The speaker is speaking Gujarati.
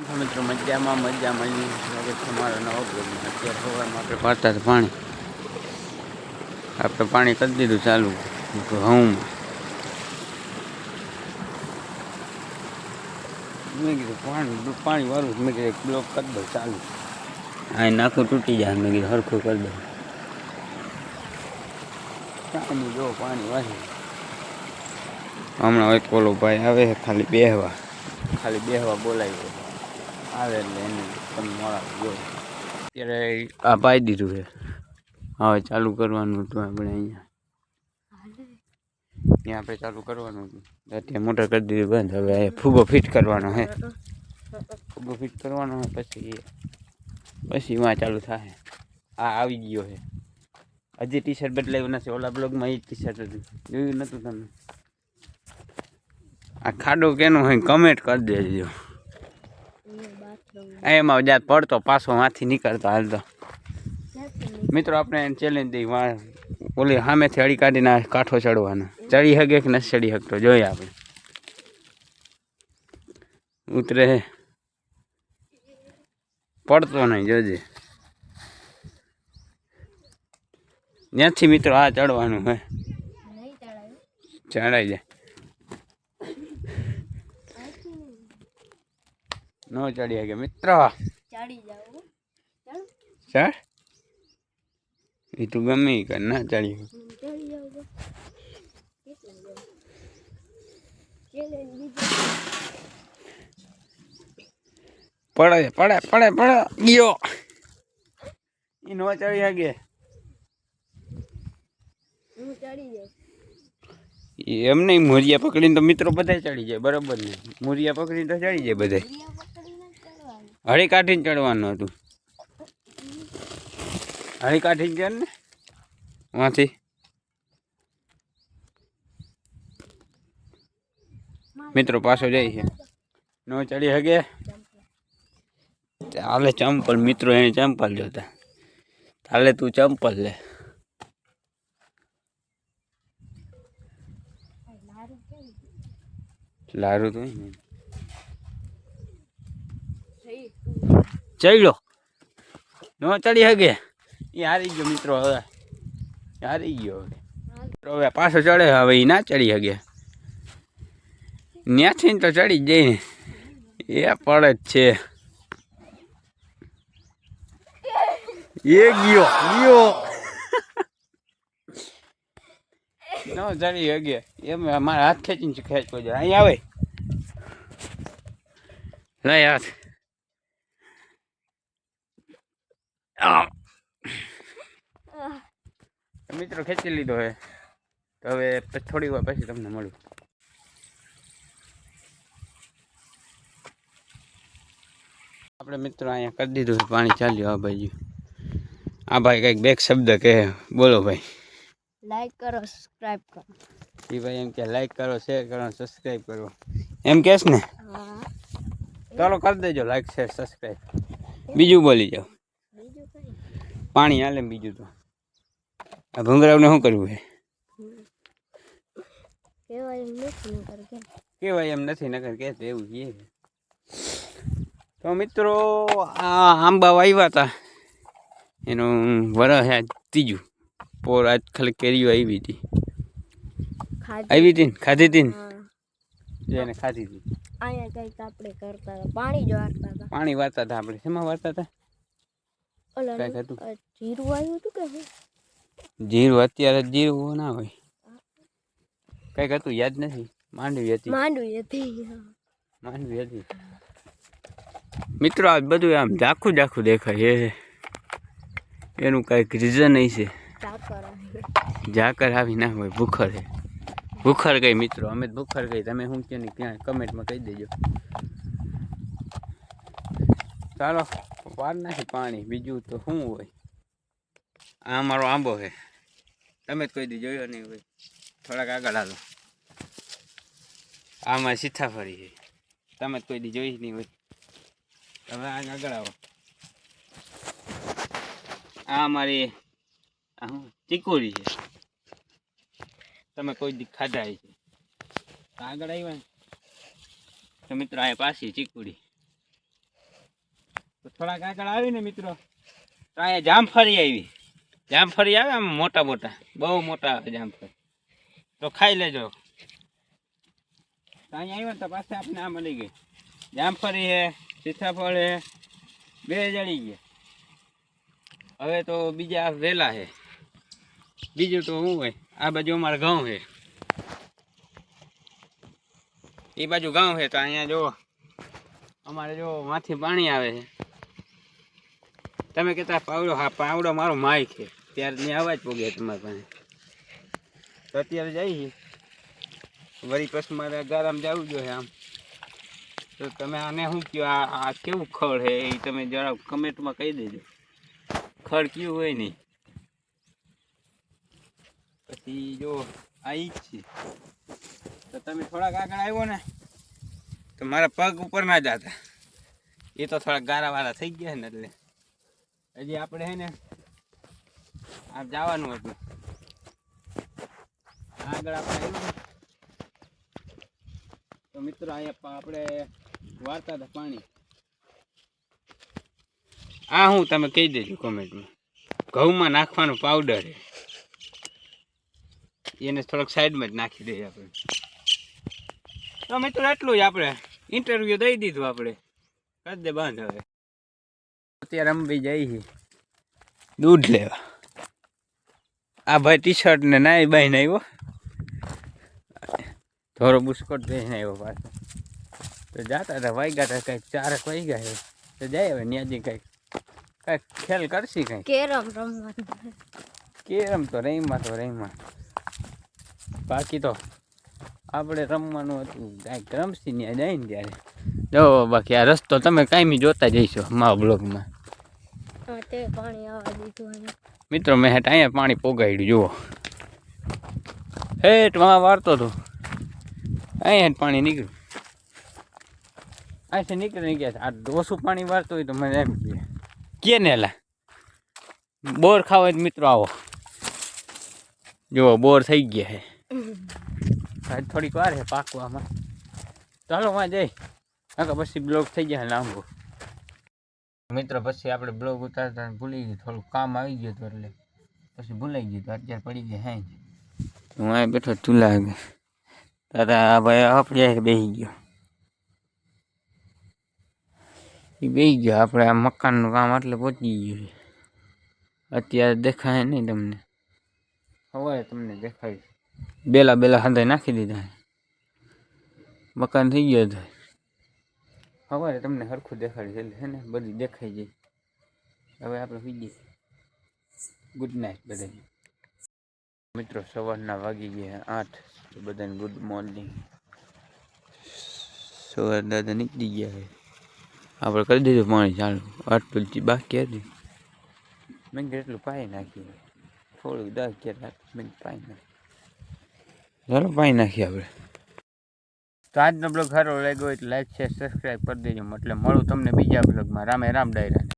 મિત્રો, મજામાં મજામાં. સ્વાગત છે મારા બ્લોગમાં અત્યારે સવારમાં આપણે પાડતા હતા પાણી. આપણે પાણી કરી દીધું ચાલુ. ઘઉં મેં કીધું પાણી પાણી વાળું મેં કીધું બ્લોક કરી દઉં ચાલુ. આ નાખું તૂટી જાય. મેં કીધું હરખું કરી દઉં. પાણી જો પાણી વાહે. હમણાં એક ઓલો ભાઈ આવે ખાલી બેહવા. ખાલી બેહવા બોલાવ્યો આવે એટલે એને તમે મોડા જો અત્યારે આ પાઈ દીધું છે. હવે ચાલુ કરવાનું હતું આપણે અહીંયા. ત્યાં આપણે ચાલુ કરવાનું હતું. અત્યારે મોટર કરી દીધું બંધ. હવે ફૂગો ફિટ કરવાનો છે ફૂગો ફિટ કરવાનો છે પછી પછી વાં ચાલુ થાય. આ આવી ગયો છે હજી ટી શર્ટ બદલાયું નથી. ઓલા બ્લોગમાં એ જ ટી શર્ટ હતું. જોયું નહોતું તમે? આ ખાડો કેનો હોય કમેન્ટ કરી દેજો. એમાં જાત પડતો પાછો માંથી નીકળતો હાલતો મિત્રો આપણે ચેલેન્જ દઈ વા ઓલી સામેથી અડી કાઢીને આ કાંઠો ચડવાનો. ચડી શકે કે નથી ચડી શકતો જોઈએ આપણે. ઉતરે હે. પડતો નહીં જોજે. ત્યાંથી મિત્રો આ ચડવાનું હે. ચડાઈ જાય. નો ચડી શકે મિત્ર? ચડી જાવ ચડ. એ તું ગમે ઈ કર ના ચડી પડે પડે પડે પડે. ગયો. એ નો ચડી શકે. એમ નહીં મોરિયા પકડીને તો મિત્રો બધા ચડી જાય. બરાબર ને? મોરિયા પકડીને તો ચડી જાય બધા ક્રિયા પકડીને જ ચડવાનું હળી કાઢીને ચડવાનું હતું. હળી કાઢીને ચડ ને. વાંથી મિત્રો પાછો જાય છે. નો ચડી શકે ચાલે ચંપલ, મિત્રો એને ચંપલ જોતા. ચાલે તું ચંપલ લે. લારું તો ચડ્યો ન ચડી હગે એ હારી ગયો મિત્રો હવે. હારી ગયો હવે. મિત્રો હવે પાછો ચડે હવે એ ના ચડી હગે ત્યાંથી તો ચડી જ જાય ને. એ પડે જ છે. એ ગયો ગયો. નો ચડી હગે એમ મારા હાથ ખેંચીને ખેંચવો જોઈએ. અહીં આવે. લઈ હાથ આમ. તો મિત્રો ખેંચી લીધો હે. તો હવે પછી થોડી વાર પછી તમને મળું. આપણે મિત્રો અહીંયા કરી દીધું છે પાણી ચાલ્યું. આ બાજુ આ ભાઈ કંઈક બેક શબ્દ કહે. બોલો ભાઈ. લાઈક કરો સબસ્ક્રાઇબ કરો. એ ભાઈ એમ કે લાઈક કરો શેર કરો સબસ્ક્રાઈબ કરો. એમ કહેશ ને? હા. ચાલો કરી દેજો લાઈક શેર સબસ્ક્રાઈબ બીજું બોલી જાઓ. બીજું કઈ પાણી હાલે બીજું તો. આ ભૂંગરાવને શું કરવું છે? કેવાય એમ નથી નગર કે. એવું છે. તો મિત્રો આ આંબા વાવ્યા હતા એનું વરસ આ ત્રીજું. પોર આજ ખાલી કેરીઓ આવી હતી. આવી હતી ને? ખાધી હતી ને? એને ખાધી હતી. અહીંયા કંઈક આપણે કરતા પાણી જ વાળતા હતા. પાણી વારતા હતા આપણે. શેમાં વાર્તા હતા? હતું. જીરું આવ્યું હતું કે જીરું અત્યારે જીરું ના હોય. કંઈક હતું યાદ નથી? માંડવી હતી. માંડવી હતી માંડવી હતી. મિત્રો આ બધું આમ ઝાખું ઝાખું દેખાય એ એનું કાંઈક રીઝન નહીં છે. ઝાકર આવી. ના હોય ભૂખર છે ભૂખર ગઈ મિત્રો અમે તો ભૂખર ગઈ. તમે શું કે ક્યાં કમેન્ટમાં કહી દેજો. ચાલો. વાર નાખી પાણી, બીજું તો શું હોય? આ અમારો આંબો છે. તમે જ કોઈ દી જોયો નહીં હોય. થોડાક આગળ હાલો. આમાં સીતાફળી છે. તમે જ કોઈ દી જોઈ નહીં હોય. તમે આગળ આવો. આ શું? ચીકુરી છે. તમે કોઈ દી ખાધા છે આગળ આવ્યા તો મિત્રો, આ પાછી ચીકુડી. તો થોડાક આગળ આવીને મિત્રો. તો અહીંયા જામફળી આવી. જામફળી આવે આમ મોટા મોટા? બહુ મોટા આવે જામફળી તો ખાઈ લેજો. તો અહીંયા આવ્યા ને તો પાસે આપણે આ મળી ગઈ. જામફળી હે સીતાફળ હે બે જડી ગયા. હવે તો બીજા વેલા છે બીજું તો શું હોય? આ બાજુ અમારે ઘઉં છે એ બાજુ ગામ છે તો અહીંયા જો અમારે જો માંથી પાણી આવે છે. તમે કહેતા પાવડો, હા, પાવડો મારો માય છે. ત્યારે ત્યાં અવાજ પોગે તમારી પાસે. તો અત્યારે જઈએ વળી પછી મારે ગરમ જવું જોઈએ આમ. તો તમે આને શું કહો આ આ કેવું ખડ છે? એ તમે જરા કમેન્ટમાં કહી દેજો. ખડ કયું હોય નહીં પછી જો, આ ઈ જ છે. તો તમે થોડાક આગળ આવ્યો ને, તો મારા પગ ઉપર ના જતા એ તો થોડા ગારાવાળા થઈ ગયા ને એટલે. હજી આપણે હે ને આ જવાનું હતું. આગળ આપણે તો મિત્રો અહીંયા આપણે વાર્તા હતા પાણી. આ હું તમે કહી દેજો કોમેન્ટમાં. ઘઉંમાં નાખવાનું પાવડર એને થોડોક સાઈડમાં જ નાખી દઈએ આપણે. તો મિત્રો એટલું જ આપણે. ઇન્ટરવ્યુ દઈ દીધું આપણે. કરી દે બંધ હવે. અત્યારે અંબી જઈએ છે દૂધ લેવા. આ ભાઈ ટી શર્ટ ને નાઈ બાઈને આવ્યો થોડો બુસ્કોટ પહેરીને આવ્યો પાછો. તો જાતા હતા વાગ્યા હતા કંઈક ચારક વાગ્યા ગયા તો જાય હવે ન્યાજી કંઈક. કંઈક ખેલ કરશી કંઈક? કેરમ રમવાનું. કેરમ તો રહીમાં તો રહીમાં બાકી તો આપણે રમવાનું હતું. કાંઈક રમશી ત્યાં જાય ને ત્યારે. જો બાકી આ રસ્તો તમે કાંઈ જોતા જઈશો મા બ્લોગમાં. મિત્રો, મેં હેઠ અહીંયા પાણી પોગાડ્યું, જુઓ. હેઠમાં વારતો હતો. અહીંયા હેઠ પાણી નીકળ્યું. અહીંથી નીકળી નીકળ્યા આ ઓછું પાણી વારતું હોય તો મને એમ કે ને લા? બોર ખાવા મિત્રો આવો. જુઓ, બોર થઈ ગયા હે થોડીક વાર છે પાકવામાં. ચાલો માં જઈ આગળ પછી બ્લોક થઈ ગયા લાંબો મિત્રો પછી આપણે બ્લોગ ઉતારતા ભૂલી ગયું થોડું કામ આવી ગયું હતું એટલે પછી ભૂલાઈ ગયું હતું અત્યારે પડી ગયા હાઈ હું અહીં બેઠો ચૂલા આગળ. તારા આ ભાઈ આપણે બેસી ગયો. એ બેસી ગયો આપણે આ મકાનનું કામ એટલે પહોંચી ગયું છે. અત્યારે દેખાય નહીં તમને. હવે તમને દેખાય. બેલા બેલા હાથે નાખી દીધા મકાન થઈ ગયું હતું. સવારે તમને સરખું દેખાડી છે એટલે ને બધી દેખાઈ જાય. હવે આપણે જઈએ ગુડ નાઇટ બધાને મિત્રો, સવારના વાગી ગયા આઠ. બધાને ગુડ મોર્નિંગ. સવાર દાદા નીકળી ગયા છે. આપણે કરી દીધું પાણી ચાલુ. આઠ જ બાકી હતી. મેં એટલું પાઈ નાખ્યું થોડુંક દસ કે મેં પાઈ નાખ્યું ચાલો પાઈ નાખીએ આપણે. તો આજનો બ્લોગ સારો લાગ્યો હોય તો લાઈક છે સબસ્ક્રાઈબ કરી દેજો. એટલે મળું તમને બીજા બ્લોગમાં રામે રામ ડાયરા